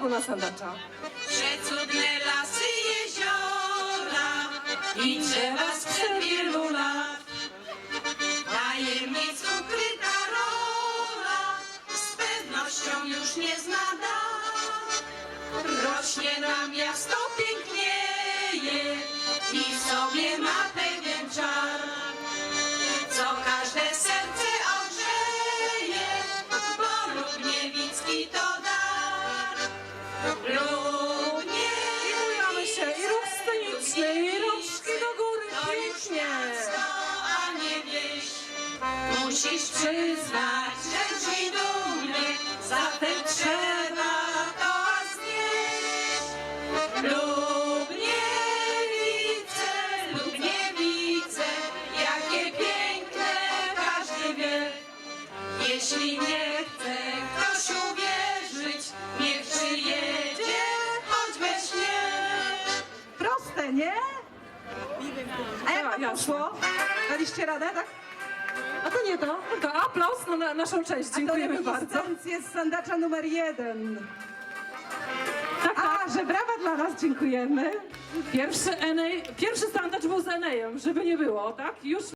śnie. Albo na sandacza. Przecudne lasy, jeziora i drzewa sprzed wielu lat. Tajemnic ukryta rola z pewnością już nie zna. Rośnie nam miasto pięknieje i sobie ma pewien i rączki do góry, to już pięknie. miasto, a nie wieś. Musisz przyznać, że ci Nie? A jak wam poszło? Daliście radę, tak? A to nie to, tylko aplauz na, na naszą część. Dziękujemy A to bardzo. reminiscencje z sandacza numer jeden. Tak, tak. A, że brawa dla nas, dziękujemy. Pierwszy, Enej, pierwszy sandacz był z Enejem, żeby nie było, tak? Już